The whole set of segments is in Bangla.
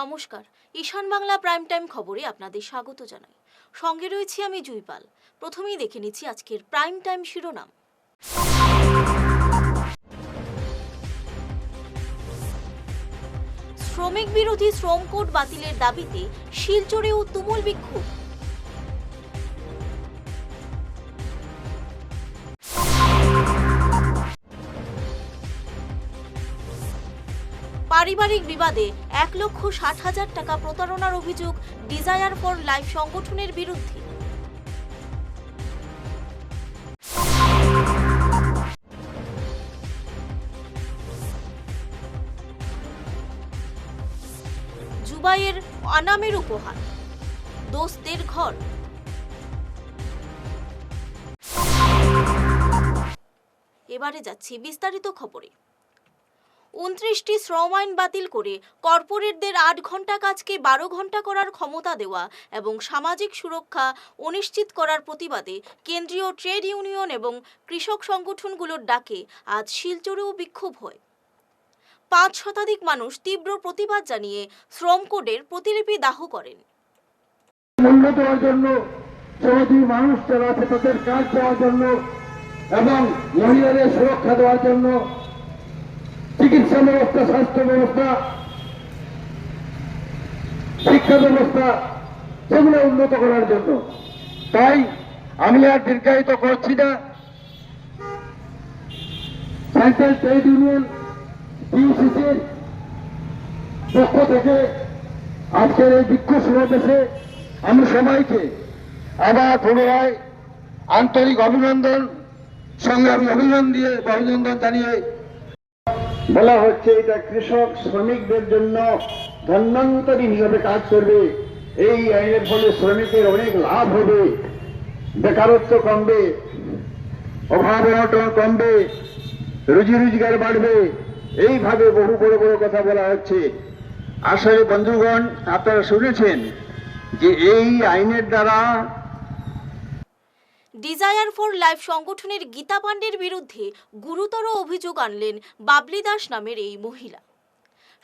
নমস্কার। ঈশান বাংলা প্রাইম টাইম খবরে আপনাদের স্বাগত জানাই। সঙ্গে রয়েছি আমি জুইপাল। প্রথমেই দেখে নিচ্ছি আজকের প্রাইম টাইম শিরোনাম। শ্রমিক বিরোধী শ্রম কোড বাতিলের দাবিতে শিলচরেও তুমুল বিক্ষোভ। পারিবারিক বিবাদে এক লক্ষ ষাট হাজার টাকা প্রতারণার অভিযোগ ডিজায়ার ফর লাইফ সংগঠনের বিরুদ্ধে। জুবাইয়ের অনামের উপহার, দোস্তের ঘর। এবারে যাচ্ছি বিস্তারিত খবরে। উনত্রিশটি শ্রম আইন বাতিল করে কর্পোরেটদের আট ঘণ্টা কাজকে বারো ঘণ্টা করার ক্ষমতা দেওয়া এবং সামাজিক সুরক্ষা অনিশ্চিত করার প্রতিবাদে কেন্দ্রীয় ট্রেড ইউনিয়ন এবং কৃষক সংগঠনগুলোর ডাকে আজ শিলচরেও বিক্ষোভ হয়। পাঁচ শতাধিক মানুষ তীব্র প্রতিবাদ জানিয়ে শ্রম কোডের প্রতিলিপি দাহ করেন। মূল্য দেওয়ার জন্য মানুষ যারা আছে তাদের কাজ দেওয়ার জন্য এবং মহিলাদের সুরক্ষা দেওয়ার জন্য চিকিৎসা ব্যবস্থা, স্বাস্থ্য ব্যবস্থা, শিক্ষা ব্যবস্থা, সেগুলো উন্নত করার জন্য। তাই আমি আর দীর্ঘায়িত করছি না। সেন্ট্রাল ট্রেড ইউনিয়ন টিউসিসির পক্ষ থেকে আজকের এই বিক্ষোভ সমাবেশে আমি সবাইকে আবার পুনরায় আন্তরিক অভিনন্দন সঙ্গে আমি অভিনন্দন দিয়ে অভিনন্দন জানিয়ে বলা হচ্ছে এটা কৃষক, শ্রমিকদের জন্য ধন্যন্তরী হিসাবে কাজ করবে। এই আইনের ফলে শ্রমিকের অনেক লাভ হবে। বেকারত্ব কমবে, অভাব অনটন কমবে, রুজি রোজগার বাড়বে। এইভাবে বহু বড় বড় কথা বলা হচ্ছে। আসলে বন্ধুগণ, আপনারা শুনেছেন যে এই আইনের দ্বারা ডিজায়ার ফর লাইফ সংগঠনের গীতা পাণ্ডের বিরুদ্ধে গুরুতর অভিযোগ আনলেন বাবলি দাস নামের এই মহিলা।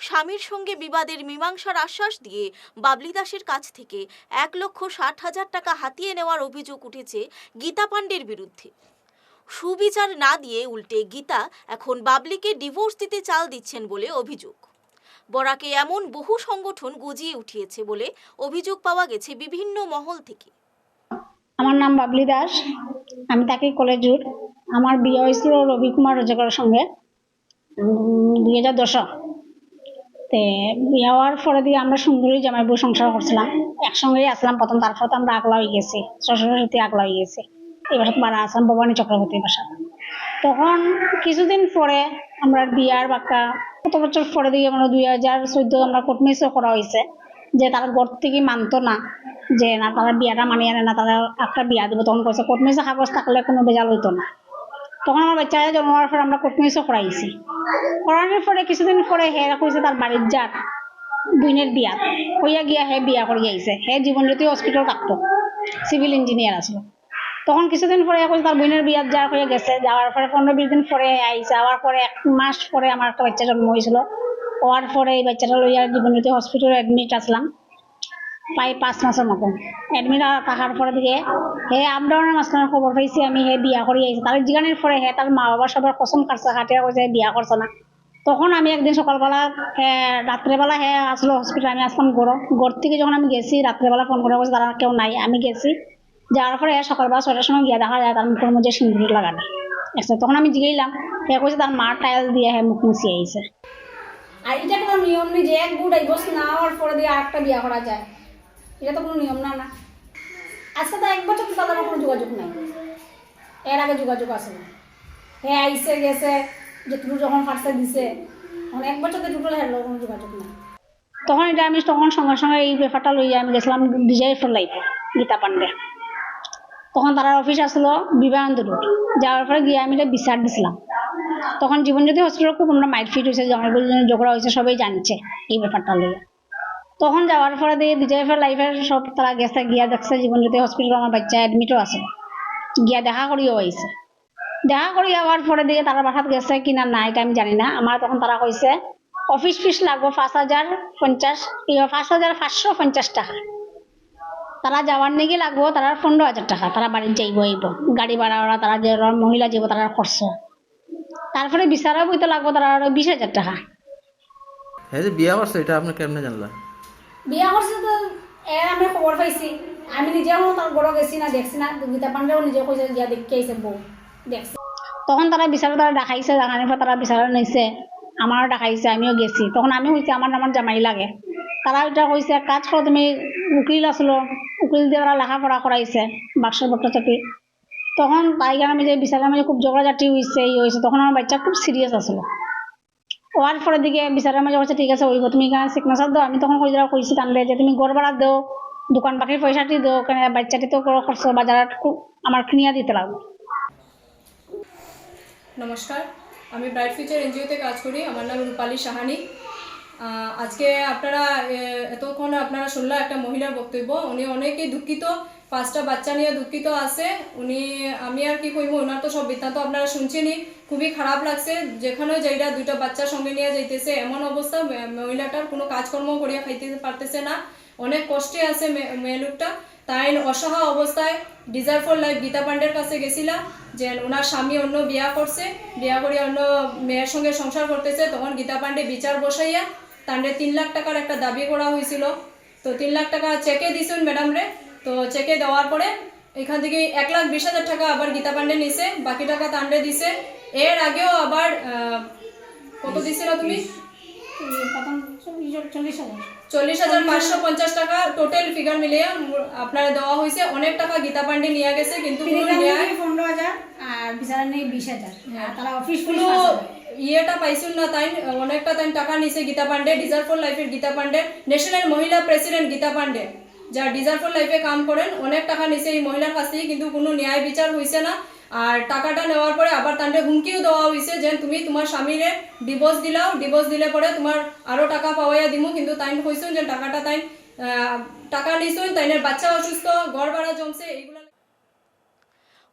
স্বামীর সঙ্গে বিবাদের মীমাংসার আশ্বাস দিয়ে বাবলি দাসের কাছ থেকে এক লক্ষ ষাট হাজার টাকা হাতিয়ে নেওয়ার অভিযোগ উঠেছে গীতা পাণ্ডের বিরুদ্ধে। সুবিচার না দিয়ে উল্টে গীতা এখন বাবলিকে ডিভোর্স দিতে চাল দিচ্ছেন বলে অভিযোগ। বরাকে এমন বহু সংগঠন গজিয়ে উঠিয়েছে বলে অভিযোগ পাওয়া গেছে বিভিন্ন মহল থেকে। আমার নাম বাবলি দাস, আমি থাকি কলেজুর আমার বিয়ে হয়েছিল রবি কুমার রোজগারের সঙ্গে দুই হাজার দশ। তে বিয়ে হওয়ার পরে দিয়ে আমরা সুন্দরী জামাই বউ সংসার করছিলাম। একসঙ্গেই আসলাম, প্রথম তারপর তো আমরা আগলা হয়ে গেছি শ্বশুরের সাথে আগলা হয়ে গেছি। এবার মারা আসলাম ভবানী চক্রবর্তীর বাসা। তখন কিছুদিন পরে আমরা বিয়ার বাক্কা কত বছর পরে দিয়ে আমরা দুই হাজার চোদ্দ আমরা কোর্ট করা হয়েছে, যে তারা ঘর থেকে মানতো না। যে না, তারা বিয়াটা মানিয়ে আনে না, তারা একটা বিয়া দিব, তখন কইছে কোর্ট কাগজ থাকলে কোনো বেজাল হইতো না। তখন আমার বাচ্চারা জন্ম হওয়ার পর আমরা কোর্ট করাইছি। করানোর পরে কিছুদিন পরে হে কইছে, তার বাড়ির যার বুইনের বিয়া। হইয়া গিয়া হে বিয়া করে আইছে। হে জীবনজ্যোতি হসপিটাল থাকতো সিভিল ইঞ্জিনিয়ার আসলো তখন কিছুদিন পরে কইছে, তার বোনের বিয়ার যাওয়ার হয়ে গেছে। যাওয়ার পরে পনেরো বিশ দিন পরে আইছে। আবার পরে এক মাস পরে আমার একটা বাচ্চা জন্ম হয়েছিল হওয়ার পরে এই বাচ্চাটা লইয়া জীবনজ্যোতি হসপিটালে অ্যাডমিট আসলাম। প্রায় পাঁচ মাসের মতন অ্যাডমিট থাকার পরে দিকে হে আপ ডাউনের মাঝখানে খবর পাইছি আমি, হে, বিয়া করে আইছি তার জিগানের পরে হে তার মা বাবা সবার কসম কাটছে হাটিয়া কইছে বিয়া করছে না। তখন আমি একদিন সকালবেলা রাত্রেবেলা হে আসলো হসপিটাল আমি আসলাম গড় গড় থেকে যখন আমি গেছি রাত্রেবেলা ফোন করে তারা কেউ নাই। আমি গেছি যাওয়ার পরে সকালবেলা ছয়টার সময় গিয়ে দেখা যায় তার মুখের মধ্যে সিন্দুর লাগানো আচ্ছা তখন আমি জিগাইলাম হে কইছে তার মা টাইল দিয়ে হে মুখ মুছিয়ে আইছে আর এটা কোনো নিয়ম নেই যে, এক বুট ডিভোর্স না হওয়ার পরে দিয়ে আরেকটা বিয়া করা যায়। এটা তো কোনো নিয়ম না না। আজকে তো এক বছর তো তাদের কোনো যোগাযোগ নাই। এর আগে যোগাযোগ আছে না। হ্যাঁ আইসে, গেছে, যে টুটু যখন ফার্স্টে দিছে। তখন এক বছর তো টুটুল হেরলো কোনো যোগাযোগ নাই। তখন এটা আমি তখন সঙ্গে সঙ্গে এই ব্যাপারটা লইয়া আমি গেছিলাম বিজয় ফেলাই গীতা পান্ডে তখন তার অফিস আসলো বিবেকানন্দ রোড। যাওয়ার পরে গিয়ে আমি বিচার দিছিলাম। তখন জীবনজ্যোতি হসপিটাল খুব আমরা মাইট ফিট হয়েছে জঙ্গল ঝগড়া হয়েছে, সবাই জানছে এই ব্যাপারটা লইয়া। তখন যাওয়ার পরে দিয়ে বিজয় ফের লাইফের সব তারা গেছে, গিয়া দেখছে জীবনজ্যোতি হসপিটাল আমার বাচ্চা অ্যাডমিটও আছে। গিয়া দেখা করিও আইছে দেখা করি আবার পরে দিয়ে তারা বাসাত গেছে কিনা নাই এটা আমি জানি না। আমার তখন তারা কইছে অফিস ফিস লাগবো পাঁচ হাজার পঞ্চাশ পাঁচ হাজার পাঁচশো পঞ্চাশ টাকা। তারা যাওয়ার নাকি লাগবো তারা পনেরো হাজার টাকা। তারা বাড়ির যাইব আইব গাড়ি ভাড়া ওরা তারা যে মহিলা যাব তারা খরচ তারপরে বিচারা বইতে লাগবো তারা বিশ হাজার টাকা। হ্যাঁ যে বিয়া করছে এটা আপনি কেমনে জানলা? বিয়া করছে তো এর আমি খবর পাইছি। আমি নিজেও তার বড় গেছি না, দেখছি না গীতা পাণ্ডেও নিজে কইছে গিয়া দেখে আইছে বউ দেখছি। তখন তারা বিচারা তারা দেখাইছে দেখানোর পর তারা বিচারা নিছে? আমারও দেখাইছে, আমিও গেছি। তখন আমি কইছি আমার আমার জামাই লাগে। তারা ওইটা কইছে কাজ করো তুমি উকিল আসলো উকিল দিয়ে তারা লেখাপড়া করাইছে বাক্স ভট্টাচার্য তখন তাই আমি যে বিচারের মাঝে খুব ঝগড়াঝাটি হয়েছে ই হয়েছে তখন আমার বাচ্চা খুব সিরিয়াস আসলো হওয়ার পরের দিকে বিচারের মাঝে বলছে ঠিক আছে ওইব তুমি এখানে সিগনেচার দাও আমি তখন কই কইরা কইছি তাহলে যে, তুমি গড় ভাড়া দাও দোকান পাখির পয়সাটি দাও কেন বাচ্চাটি তো খরচ বাজার আমার কিনিয়া দিতে লাগবে নমস্কার আমি ব্রাইট ফিউচার এনজিওতে কাজ করি আমার নাম রূপালী সাহানি। আজকে আপনারা এতক্ষণ আপনারা শুনলা, একটা মহিলার বক্তব্য। উনি অনেকেই দুঃখিত পাঁচটা বাচ্চা নিয়ে দুঃখিত আছে। উনি, আমি আর কি কইব, ওনার তো সব বৃত্তান্ত আপনারা শুনছেনই। খুবই খারাপ লাগছে। যেখানেও যাইরা দুইটা বাচ্চা সঙ্গে নিয়ে যাইতেছে, এমন অবস্থা মহিলাটার কোনো কাজকর্ম করিয়া খাইতে পারতেছে না। অনেক কষ্টে আছে মেয়ে লোকটা। তাই অসহা অবস্থায় ডিজার্ভ ফর লাইফ গীতা পাণ্ডের কাছে গেছিলাম, যে ওনার স্বামী অন্য বিয়া করছে, বিয়া করিয়া অন্য মেয়ের সঙ্গে সংসার করতেছে, তখন গীতা পাণ্ডে বিচার বসাইয়া তান্ডে তিন লাখ টাকার একটা দাবি করা হয়েছিল তো তিন লাখ টাকা চেকে দিছেন ম্যাডাম রে। তো চেকে দেওয়ার পরে এখান থেকে এক লাখ বিশ হাজার টাকা আবার গীতা পাণ্ডে নিছে বাকি টাকা তান্ডে দিছে। এর আগেও আবার কত দিছিল তুমি? চল্লিশ হাজার পাঁচশো পঞ্চাশ টাকা টোটাল ফিগার মিলিয়ে আপনার দেওয়া হয়েছে অনেক টাকা গীতা পাণ্ডে নিয়ে গেছে কিন্তু কোনো পনেরো হাজার আর বিচারা নেই বিশ হাজার। তারা অফিস কোনো ইয়েটা পাইছিল না তাই অনেকটা তাই টাকা নিছে গীতা পাণ্ডে ডিজার্ভ ফর লাইফের গীতা পাণ্ডে ন্যাশনাল মহিলা প্রেসিডেন্ট গীতা পাণ্ডে। যা ডিজার্ভ ফর লাইফে কাম করেন, অনেক টাকা নিছে এই মহিলার কাছ থেকে, কিন্তু কোনো ন্যায় বিচার হয়েছে না। আর টাকাটা নেওয়ার পরে আবার তান্ডে হুমকিও দেওয়া হয়েছে যে তুমি তোমার স্বামীরে ডিভোর্স দিলাও ডিভোর্স দিলে পরে তোমার আরও টাকা পাওয়াইয়া দিমু। কিন্তু তাই কইছেন যে টাকাটা তাই টাকা নিছেন তাইনের বাচ্চা অসুস্থ, ঘর ভাড়া জমছে, এইগুলা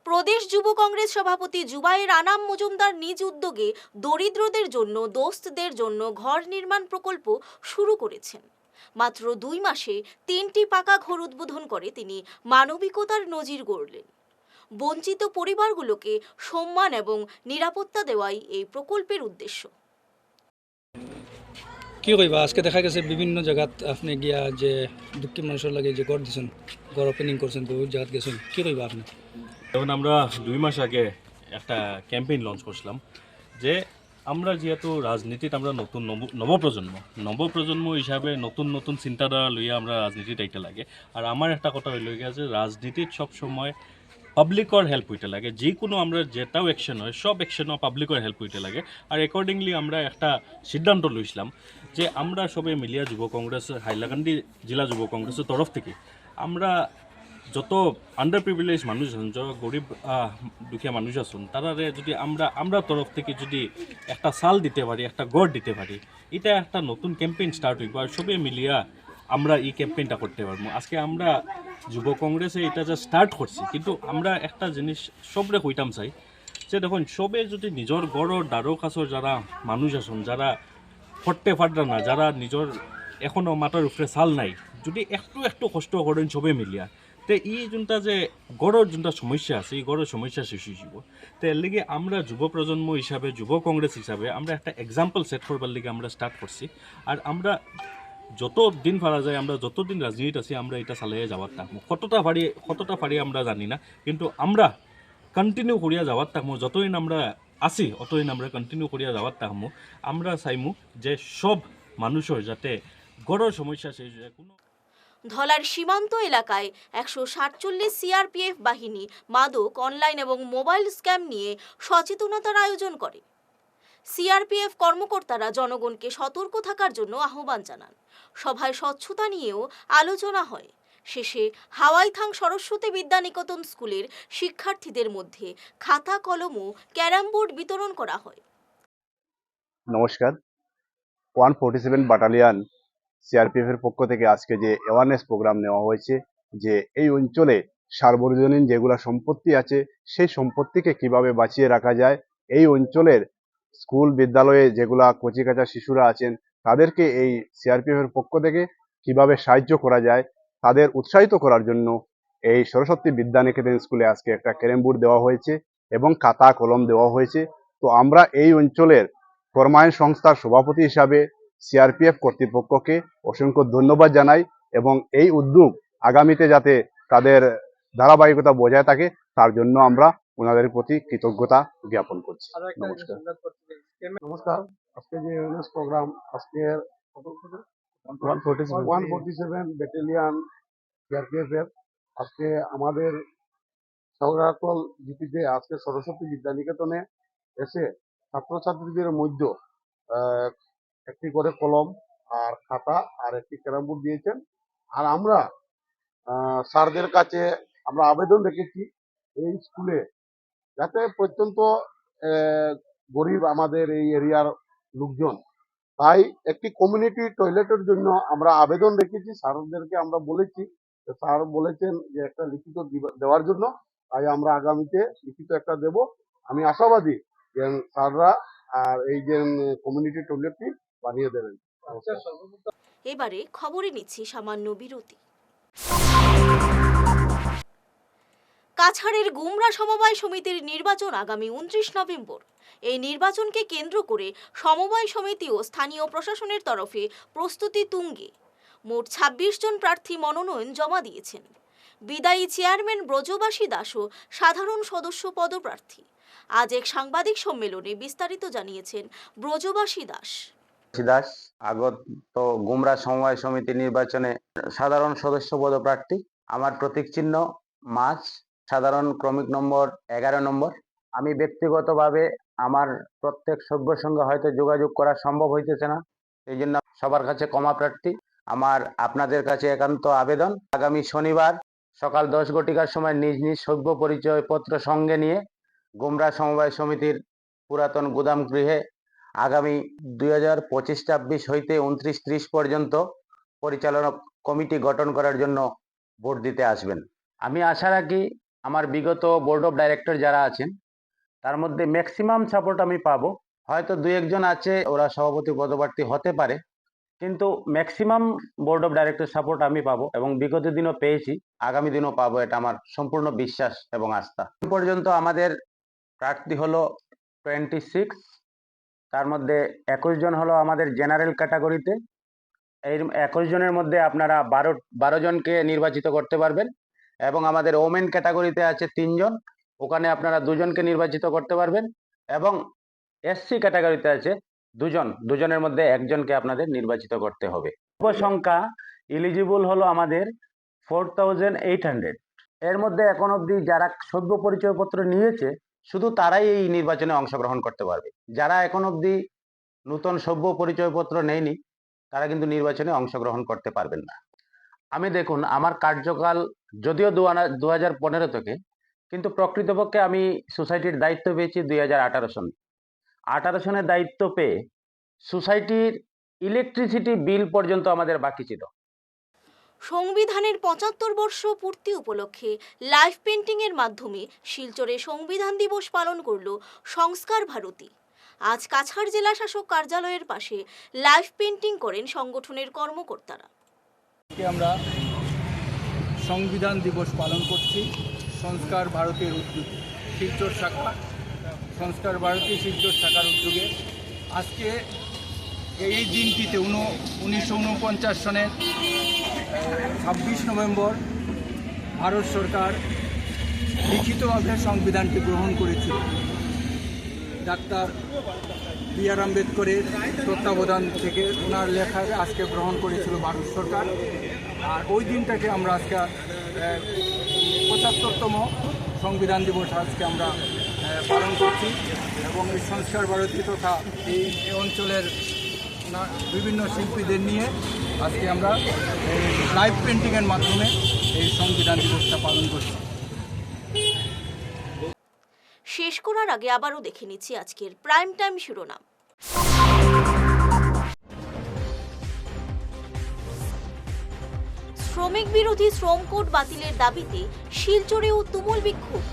প্রদেশ যুব কংগ্রেস সভাপতি জুবাইর আনাম মজুমদার নিজ উদ্যোগে দরিদ্রদের জন্য, দোস্তদের জন্য ঘর নির্মাণ প্রকল্প শুরু করেছেন। মাত্র দুই মাসে তিনটি পাকা ঘর উদ্বোধন করে তিনি মানবিকতার নজির গড়লেন। বঞ্চিত পরিবারগুলোকে সম্মান এবং নিরাপত্তা দেওয়াই এই প্রকল্পের উদ্দেশ্য। কি কইবা আজকে দেখা গেছে বিভিন্ন জায়গাত আপনি গিয়া যে দুঃখী মানুষের লাগে যে গড় দিছেন গড় ওপেনিং করছেন বহুত জায়গাত গেছেন কি কইবা আপনি? যেমন আমরা দুই মাস আগে একটা ক্যাম্পেইন লঞ্চ করছিলাম যে আমরা যেহেতু রাজনীতিত আমরা নতুন নব- নবপ্রজন্ম নবপ্রজন্ম হিসাবে নতুন নতুন চিন্তাধারা লইয়া আমরা রাজনীতিত আইতে লাগে। আর আমার একটা কথা হইল যে রাজনীতিত সবসময় পাবলিকর হেল্প হইতে লাগে। যে কোনো আমরা যেটাও অ্যাকশন হয়, সব অ্যাকশনও পাবলিকর হেল্প হইতে লাগে। আর অ্যাকর্ডিংলি আমরা একটা সিদ্ধান্ত লইছিলাম যে আমরা সবে মিলিয়া যুব কংগ্রেস, হাইলাকান্দি জেলা যুব কংগ্রেসের তরফ থেকে আমরা যত আন্ডার প্রিভিলেজ মানুষ আছেন, যত গরিব দুখীয়া মানুষ আছেন, তারারে যদি আমরা আমরা তরফ থেকে যদি একটা সাল দিতে পারি, একটা গড় দিতে পারি, এটা একটা নতুন ক্যাম্পেইন স্টার্ট হইব আর সবে মিলিয়া আমরা এই ক্যাম্পেইনটা করতে পারব। আজকে আমরা যুব কংগ্রেসে এটা যে স্টার্ট করছি, কিন্তু আমরা একটা জিনিস সবরে কইতাম চাই, যে দেখুন, সবে যদি নিজের গড়র দ্বারো কাছর যারা মানুষ আছেন, যারা ফট্টে ফাটরা না, যারা নিজের এখনও মাথার উপরে চাল নাই, যদি একটু একটু কষ্ট করেন সবে মিলিয়া তে ই যোনটা যে গড়ের যোনটা সমস্যা আছে এই গড়ের সমস্যা সৃষ্টি যাব তো এর আমরা যুব প্রজন্ম হিসাবে, যুব কংগ্রেস হিসাবে আমরা একটা এক্সাম্পল সেট করবার লিগে আমরা স্টার্ট করছি। আর আমরা যত দিন পারা যায়, আমরা যতদিন রাজনীতিত আছি, আমরা এটা চালিয়ে যাওয়ার থাকব কতটা পারি কতটা পারি আমরা জানি না, কিন্তু আমরা কন্টিনিউ করিয়া যাওয়ার থাকব যতদিন আমরা আছি অতদিন আমরা কন্টিনিউ করিয়া যাওয়ার থাকব আমরা চাইমু যে সব মানুষের যাতে গড়ের সমস্যা হয়, কোনো ধলার সীমান্ত এলাকায় একশো সাতচল্লিশ সিআরপিএফ বাহিনী মাদক, অনলাইন এবং মোবাইল স্ক্যাম নিয়ে সচেতনতার আয়োজন করে। সিআরপিএফ কর্মকর্তারা জনগণকে সতর্ক থাকার জন্য আহ্বান জানান। সভায় স্বচ্ছতা নিয়েও আলোচনা হয়। শেষে হাওয়াইথাং সরস্বতী বিদ্যানিকেতন স্কুলের শিক্ষার্থীদের মধ্যে খাতা, কলম ও ক্যারাম বোর্ড বিতরণ করা হয়। নমস্কার। One forty seven battalion CRPF এর পক্ষ থেকে আজকে যে অ্যাওয়ারনেস প্রোগ্রাম নেওয়া হয়েছে, যে এই অঞ্চলে সার্বজনীন যেগুলা সম্পত্তি আছে, সেই সম্পত্তিকে কীভাবে বাঁচিয়ে রাখা যায়, এই অঞ্চলের স্কুল, বিদ্যালয়ে যেগুলা কচিকাচা শিশুরা আছেন, তাদেরকে এই সিআরপিএফ এর পক্ষ থেকে কীভাবে সাহায্য করা যায়, তাদের উৎসাহিত করার জন্য এই সরস্বতী বিদ্যানিকেতন স্কুলে আজকে একটা ক্যারেম বোর্ড দেওয়া হয়েছে এবং খাতা, কলম দেওয়া হয়েছে। তো আমরা এই অঞ্চলের কর্মায়ন সংস্থার সভাপতি হিসাবে সিআরপিএফ কর্তৃপক্ষকে অসংখ্য ধন্যবাদ জানাই এবং এই উদ্যোগ আগামীতে যাতে তাদের ধারাবাহিকতা বজায় থাকে তার জন্য আমরা ওনাদের প্রতি কৃতজ্ঞতা জ্ঞাপন করছি। নমস্কার। নমস্কার। আজকে যে অ্যাওয়ারনেস প্রোগ্রাম আজকে one forty seven battalion CRPF এর আজকে আমাদের সৌরাকল জিপিতে আজকে সরস্বতী বিদ্যানিকেতনে এসে ছাত্রছাত্রীদের মধ্যে আহ, একটি করে কলম আর খাতা আর একটি ক্যারাম বোর্ড দিয়েছেন। আর আমরা স্যারদের কাছে আমরা আবেদন রেখেছি এই স্কুলে যাতে প্রত্যন্ত গরিব আমাদের এই এরিয়ার লোকজন। তাই একটি কমিউনিটি টয়লেটের জন্য আমরা আবেদন রেখেছি। স্যারদেরকে আমরা বলেছি, স্যার বলেছেন যে একটা লিখিত দেওয়ার জন্য। তাই আমরা আগামীতে লিখিত একটা দেব। আমি আশাবাদী যে স্যাররা আর এই যে কমিউনিটি টয়লেটটি বানিয়ে দেবেন। এবারে খবরে নিচ্ছি সামান্য বিরতি। কাছাড়ের গুমরা সমবায় সমিতির নির্বাচন আগামী উনত্রিশ নভেম্বর। এই নির্বাচনকে কেন্দ্র করে সমবায় সমিতি ও স্থানীয় প্রশাসনের তরফে প্রস্তুতি তুঙ্গে। মোট ছাব্বিশ জন প্রার্থী মনোনয়ন জমা দিয়েছেন। বিদায়ী চেয়ারম্যান ব্রজবাসী দাসও সাধারণ সদস্য পদপ্রার্থী। আজ এক সাংবাদিক সম্মেলনে বিস্তারিত জানিয়েছেন ব্রজবাসী দাস। দাস আগত গুমরা সমবায় সমিতি নির্বাচনে সাধারণ সদস্য পদপ্রার্থী। আমার প্রতীক চিহ্ন মাছ, সাধারণ ক্রমিক নম্বর এগারো নম্বর। আমি ব্যক্তিগতভাবে আমার প্রত্যেক সভ্যর সঙ্গে হয়তো যোগাযোগ করা সম্ভব হইতেছে না, এই জন্য সবার কাছে ক্ষমা প্রার্থী। আমার আপনাদের কাছে একান্ত আবেদন। আগামী শনিবার সকাল দশ ঘটিকার সময় নিজ নিজ সভ্য পরিচয় পত্র সঙ্গে নিয়ে গুমরা সমবায় সমিতির পুরাতন গুদাম গৃহে আগামী দুই হাজার পঁচিশ ছাব্বিশ হইতে উনত্রিশ ত্রিশ পর্যন্ত পরিচালনা কমিটি গঠন করার জন্য ভোট দিতে আসবেন। আমি আশা রাখি আমার বিগত বোর্ড অফ ডাইরেক্টর যারা আছেন, তার মধ্যে ম্যাক্সিমাম সাপোর্ট আমি পাবো। হয়তো দু একজন আছে, ওরা সভাপতি পদপ্রার্থী হতে পারে, কিন্তু maximum board of director support আমি পাবো এবং বিগত দিনও পেয়েছি, আগামী দিনও পাবো, এটা আমার সম্পূর্ণ বিশ্বাস এবং আস্থা। পর্যন্ত আমাদের প্রার্থী হলো টোয়েন্টি সিক্স তার মধ্যে একুশ জন হলো আমাদের জেনারেল ক্যাটাগরিতে এই একুশ জনের মধ্যে আপনারা বারো বারো জনকে নির্বাচিত করতে পারবেন এবং আমাদের ওমেন ক্যাটাগরিতে আছে তিনজন ওখানে আপনারা দুজনকে নির্বাচিত করতে পারবেন এবং এসসি ক্যাটাগরিতে আছে দুজন। দুজনের মধ্যে একজনকে আপনাদের নির্বাচিত করতে হবে। সংখ্যা ইলিজিবল হলো আমাদের ফোর থাউজেন্ড এইট হান্ড্রেড এর মধ্যে এখন অবধি যারা সভ্য পরিচয়পত্র নিয়েছে শুধু তারাই এই নির্বাচনে অংশগ্রহণ করতে পারবে। যারা এখন অবধি নতুন সভ্য পরিচয়পত্র নেয়নি, তারা কিন্তু নির্বাচনে অংশগ্রহণ করতে পারবেন না। আমি দেখুন, আমার কার্যকাল যদিও দু হাজার পনেরো থেকে, কিন্তু প্রকৃতপক্ষে আমি সোসাইটির দায়িত্ব পেয়েছি দুই হাজার আঠারো সনে। আঠারো সনের দায়িত্ব পেয়ে সোসাইটির ইলেকট্রিসিটি বিল পর্যন্ত আমাদের বাকি ছিল। সংবিধানের পঁচাত্তর বর্ষ পূর্তি উপলক্ষে লাইভ পেন্টিং এর মাধ্যমে শিলচরে সংবিধান দিবস পালন করল সংস্কার ভারতী। আজ কাছাড় জেলা শাসক কার্যালয়ের পাশে লাইভ পেন্টিং করেন সংগঠনের কর্মকর্তারা। আমরা সংবিধান দিবস পালন করছি, সংস্কার ভারতের উদ্যোগে, শিলচর শাখা, সংস্কার ভারতী শিলচর শাখার উদ্যোগে। আজকে এই দিনটিতে উন উনিশশো উনপঞ্চাশ সনের ছাব্বিশ নভেম্বর ভারত সরকার লিখিতভাবে সংবিধানটি গ্রহণ করেছিল। ডাক্তার বি আর আম্বেদকরের তত্ত্বাবধান থেকে ওনার লেখাকে আজকে গ্রহণ করেছিল ভারত সরকার। আর ওই দিনটাকে আমরা আজকে পঁচাত্তরতম সংবিধান দিবস আজকে আমরা পালন করছি। এবং এই সংস্কার ভারতী তথা এই অঞ্চলের বিভিন্ন শিল্পীদের নিয়ে আজকে আমরা লাইভ পেন্টিংয়ের মাধ্যমে এই সংবিধান দিবসটা পালন করছি। শেষ করার আগে আবারও দেখে নিচ্ছি আজকের প্রাইম টাইম শিরোনাম। শ্রমিক বিরোধী শ্রম কোড বাতিলের দাবিতে শিলচরেও তুমুল বিক্ষোভ।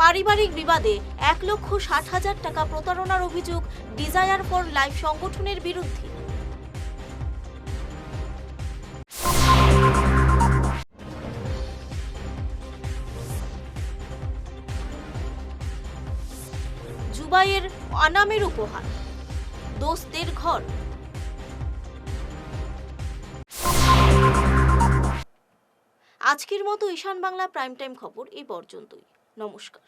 পারিবারিক বিবাদে এক লক্ষ ষাট হাজার টাকা প্রতারণার অভিযোগ ডিজায়ার ফর লাইফ সংগঠনের বিরুদ্ধে। জুবাইয়ের অনামের উপহার, দোস্তের ঘর। আজকের মতো ঈশান বাংলা প্রাইম টাইম খবর এই পর্যন্তই। নমস্কার।